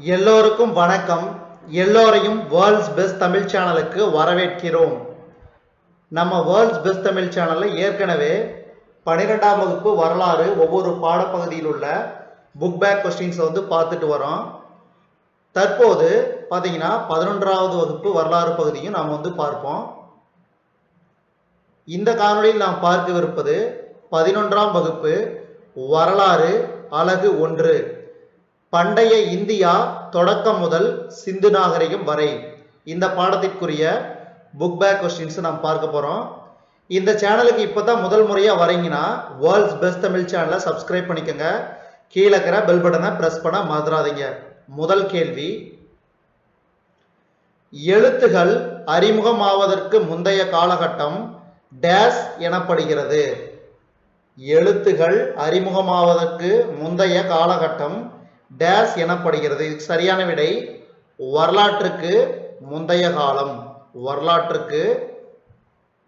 எல்லோருக்கும் வணக்கம். எல்லோரையும் வேர்ல்ட்ஸ் பெஸ்ட் தமிழ் சேனலுக்கு வரவேற்கிறோம். நம்ம வேர்ல்ட்ஸ் பெஸ்ட் தமிழ் சேனலில் ஏற்கனவே பன்னிரெண்டாம் வகுப்பு வரலாறு ஒவ்வொரு பாடப்பகுதியில் உள்ள புக் பேக் கொஸ்டின்ஸை வந்து பார்த்துட்டு வரோம். தற்போது பார்த்தீங்கன்னா பதினொன்றாவது வகுப்பு வரலாறு பகுதியும் நாம் வந்து பார்ப்போம். இந்த காணொளியில் நாம் பார்க்கவிருப்பது பதினொன்றாம் வகுப்பு வரலாறு அலகு ஒன்று. பண்டைய இந்தியா தொடக்கம் முதல் சிந்து நாகரிகம் வரை. இந்த பாடத்திற்குரிய புக் பேக் கொஸ்டின்ஸ் நாம் பார்க்க போறோம். இந்த சேனலுக்கு இப்பதான் முதல் முறையா வரீங்கன்னா வேர்ல்ட்ஸ் பெஸ்ட் தமிழ் சேனலை சப்ஸ்கிரைப் பண்ணிக்கோங்க. கீழே இருக்கிற பெல் பட்டனை பிரஸ் பண்ண மறந்துடாதீங்க. முதல் கேள்வி எழுத்துகள் அறிமுகமாவதற்கு முந்தைய காலகட்டம் டேஸ் எனப்படுகிறது. எழுத்துகள் அறிமுகமாவதற்கு முந்தைய காலகட்டம் டேஸ் எனப்படுகிறது. இதுக்கு சரியான விடை வரலாற்றுக்கு முந்தைய காலம். வரலாற்றுக்கு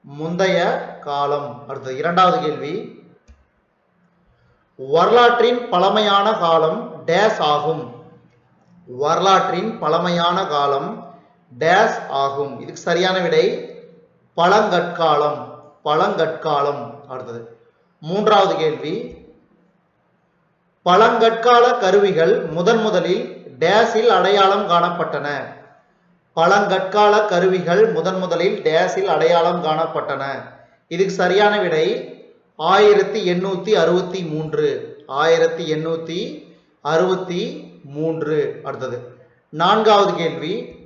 முந்தைய காலம். அடுத்தது இரண்டாவது கேள்வி. வரலாற்றின் பழமையான காலம் டேஸ் ஆகும். வரலாற்றின் பழமையான காலம் டேஸ் ஆகும். இதுக்கு சரியான விடை பழங்கற்காலம். பழங்கற்காலம். அடுத்தது மூன்றாவது கேள்வி. பழங்கற்கால கருவிகள் முதன் முதலில் டேஸில் அடையாளம் காணப்பட்டன. பழங்கற்கால கருவிகள் முதன் முதலில் டேஸில் அடையாளம் காணப்பட்டன. இதுக்கு சரியான விடை ஆயிரத்தி எண்ணூத்தி அறுபத்தி மூன்று. ஆயிரத்தி எண்ணூத்தி அறுபத்தி மூன்று. அடுத்தது. நான்காவது கேள்வி.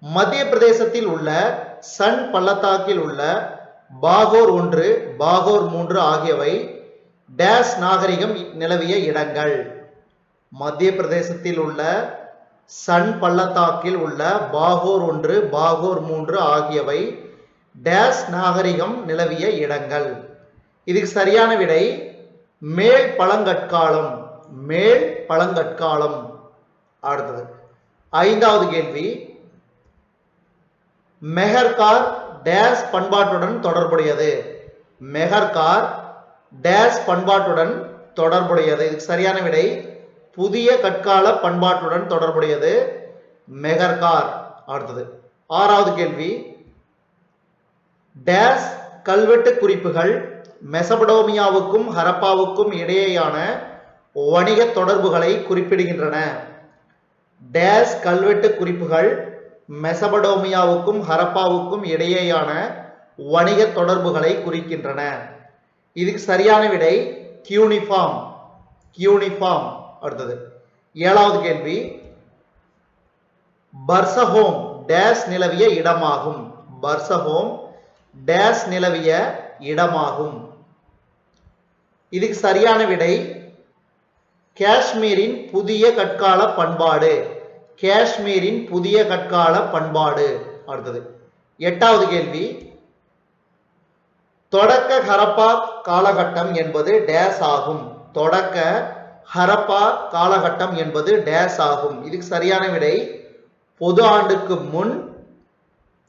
மத்திய பிரதேசத்தில் உள்ள சன் பள்ளத்தாக்கில் உள்ள பாகோர் ஒன்று பாகோர் மூன்று ஆகியவை டேஸ் நாகரிகம் நிலவிய இடங்கள். மத்திய பிரதேசத்தில் உள்ள சன் பள்ளத்தாக்கில் உள்ள பாகோர் ஒன்று பாகோர் மூன்று ஆகியவை டேஸ் நாகரிகம் நிலவிய இடங்கள். இதுக்கு சரியான விடை மேல் பழங்கற்காலம் மேல் பழங்கற்காலம். அடுத்தது ஐந்தாவது கேள்வி. மெஹர்கார் டேஸ் பண்பாட்டுடன் தொடர்புடையது. மெஹர்கார் டேஸ் பண்பாட்டுடன் தொடர்புடையது. இதுக்கு சரியான விடை புதிய கற்கால பண்பாட்டுடன் தொடர்புடையது. மெகர்கார் அடுத்தது. ஆறாவது கேள்வி. டேஸ் கல்வெட்டு குறிப்புகள் மெசபடோமியாவுக்கும் ஹரப்பாவுக்கும் இடையேயான வணிக தொடர்புகளை குறிப்பிடுகின்றன. டேஸ் கல்வெட்டு குறிப்புகள் மெசபடோமியாவுக்கும் ஹரப்பாவுக்கும் இடையேயான வணிக தொடர்புகளை குறிக்கின்றன. இதுக்கு சரியான விடை கியூனிஃபார்ம் கியூனிஃபார்ம் அடுத்தது. ஏழாவது கேள்வி. பர்சஹோம் டேஸ் நிலவிய இடமாகும். பர்சஹோம் டேஸ் நிலவிய இடமாகும். இதுக்கு சரியான விடை காஷ்மீரின் புதிய கற்கால பண்பாடு. காஷ்மீரின் புதிய கற்கால பண்பாடு. அடுத்தது. எட்டாவது கேள்வி. தொடக்க ஹரப்பா காலகட்டம் என்பது டேஸ் ஆகும். தொடக்க ஹரப்பா காலகட்டம் என்பது டேஸ் ஆகும். இதுக்கு சரியான விடை பொது ஆண்டுக்கு முன்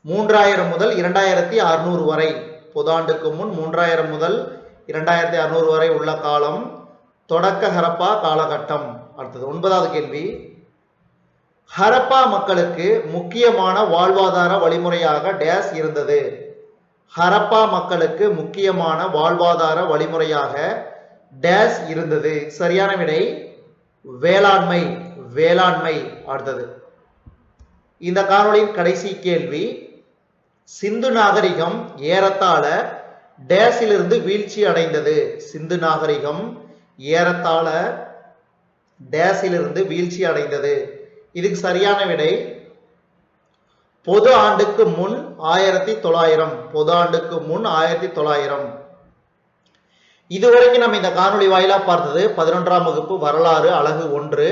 மூன்றாயிரம் முதல் இரண்டாயிரத்தி அறுநூறு வரை. பொது ஆண்டுக்கு முன் மூன்றாயிரம் முதல் இரண்டாயிரத்தி அறுநூறு வரை உள்ள காலம் தொடக்க ஹரப்பா காலகட்டம். அடுத்தது ஒன்பதாவது கேள்வி. ஹரப்பா மக்களுக்கு முக்கியமான வாழ்வாதார வழிமுறையாக டேஸ் இருந்தது. ஹரப்பா மக்களுக்கு முக்கியமான வாழ்வாதார வழிமுறையாக டேஸ் இருந்தது. சரியான விடை வேளாண்மை வேளாண்மை அடுத்தது. இந்த காணொளியின் கடைசி கேள்வி சிந்து நாகரிகம் ஏறத்தாழ டேஸிலிருந்து வீழ்ச்சி அடைந்தது. சிந்து நாகரிகம் ஏறத்தாழ டேஸிலிருந்து வீழ்ச்சி அடைந்தது. இதுக்கு சரியான விடை பொது ஆண்டுக்கு முன் ஆயிரத்தி தொள்ளாயிரம். பொது ஆண்டுக்கு முன் ஆயிரத்தி தொள்ளாயிரம். இதுவரைக்கும் நம்ம இந்த காணொளி வாயிலா பார்த்தது பதினொன்றாம் வகுப்பு வரலாறு அழகு ஒன்று.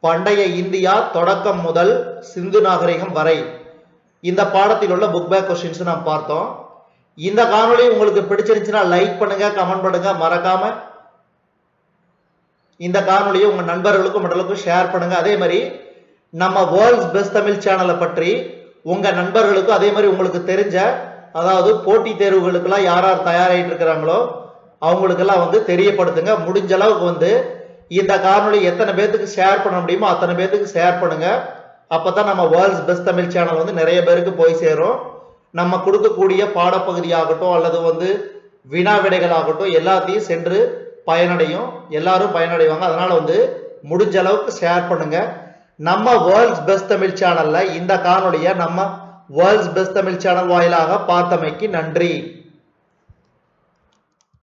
பண்டைய இந்தியா தொடக்கம் முதல் சிந்து நாகரிகம் வரை. இந்த பாடத்தில் உள்ள புக் பேக் கொஸ்டின்ஸ் நாம் பார்த்தோம். இந்த காணொளி உங்களுக்கு பிடிச்சிருந்துச்சுன்னா லைக் பண்ணுங்க கமெண்ட் பண்ணுங்க மறக்காம இந்த காணொலியை உங்க நண்பர்களுக்கும் மற்றவர்களுக்கும் ஷேர் பண்ணுங்க. அதே மாதிரி நம்ம வேர்ல்ட்ஸ் பெஸ்ட் தமிழ் சேனலை பற்றி உங்க நண்பர்களுக்கும் அதே மாதிரி உங்களுக்கு தெரிஞ்ச அதாவது போட்டித் தேர்வுகளுக்கெல்லாம் யார் யார் தயாராகிட்டு இருக்கிறாங்களோ அவங்களுக்கெல்லாம் வந்து தெரியப்படுத்துங்க. முடிஞ்ச அளவுக்கு வந்து இந்த காணொலி எத்தனை பேர்த்துக்கு ஷேர் பண்ண முடியுமோ அத்தனை பேர்த்துக்கு ஷேர் பண்ணுங்க. அப்பதான் நம்ம வேர்ல்ட்ஸ் பெஸ்ட் தமிழ் சேனல் வந்து நிறைய பேருக்கு போய் சேரும். நம்ம கொடுக்கக்கூடிய பாடப்பகுதியாகட்டும் அல்லது வந்து வினா விடைகளாகட்டும் எல்லாத்தையும் சென்று பயனடையும். எல்லாரும் பயனடைவாங்க. அதனால வந்து முடிஞ்ச அளவுக்கு ஷேர் பண்ணுங்க. நம்ம வேர்ல்ட்ஸ் பெஸ்ட் தமிழ் சேனல்ல இந்த காணொலியை நம்ம வேர்ல்ட்ஸ் பெஸ்ட் தமிழ் சேனல் வாயிலாக பார்த்தமைக்கு நன்றி.